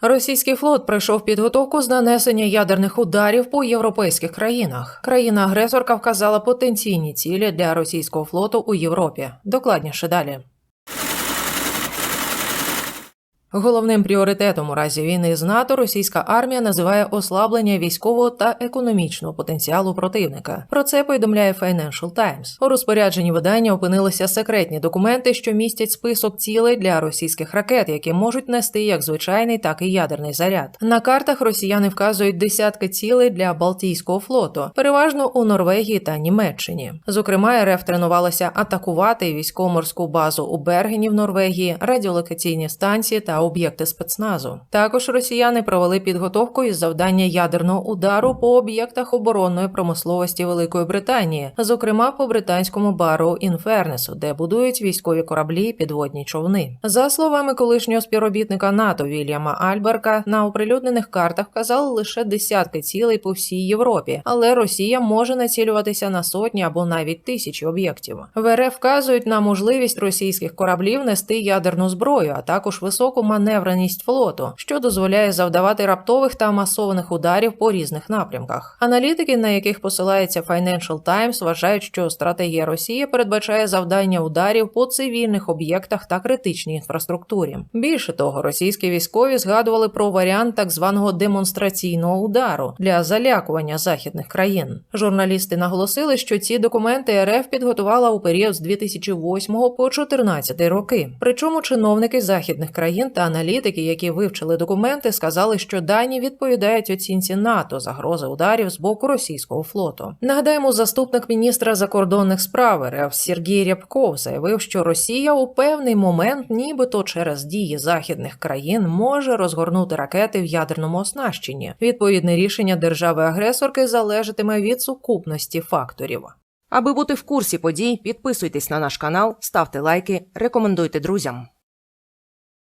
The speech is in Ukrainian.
Російський флот пройшов підготовку з нанесення ядерних ударів по європейських країнах. Країна-агресорка вказала потенційні цілі для російського флоту у Європі. Докладніше далі. Головним пріоритетом у разі війни з НАТО російська армія називає ослаблення військового та економічного потенціалу противника. Про це повідомляє Financial Times. У розпорядженні видання опинилися секретні документи, що містять список цілей для російських ракет, які можуть нести як звичайний, так і ядерний заряд. На картах росіяни вказують десятки цілей для Балтійського флоту, переважно у Норвегії та Німеччині. Зокрема, РФ тренувалася атакувати військово-морську базу у Бергені в Норвегії, радіолокаційні станції та об'єкти спецназу. Також росіяни провели підготовку із завдання ядерного удару по об'єктах оборонної промисловості Великої Британії, зокрема по британському бару Інфернесу, де будують військові кораблі і підводні човни. За словами колишнього співробітника НАТО Вільяма Альберка, на оприлюднених картах вказали лише десятки цілей по всій Європі, але Росія може націлюватися на сотні або навіть тисячі об'єктів. В РФ вказують на можливість російських кораблів нести ядерну зброю, а також високу маневреність флоту, що дозволяє завдавати раптових та масованих ударів по різних напрямках. Аналітики, на яких посилається Financial Times, вважають, що стратегія Росії передбачає завдання ударів по цивільних об'єктах та критичній інфраструктурі. Більше того, російські військові згадували про варіант так званого демонстраційного удару для залякування західних країн. Журналісти наголосили, що ці документи РФ підготувала у період з 2008 по 2014 роки. Причому чиновники західних країн та аналітики, які вивчили документи, сказали, що дані відповідають оцінці НАТО загрози ударів з боку російського флоту. Нагадаємо, заступник міністра закордонних справ РФ Сергій Рябков заявив, що Росія у певний момент, нібито через дії західних країн, може розгорнути ракети в ядерному оснащенні. Відповідне рішення держави-агресорки залежатиме від сукупності факторів. Аби бути в курсі подій, підписуйтесь на наш канал, ставте лайки, рекомендуйте друзям.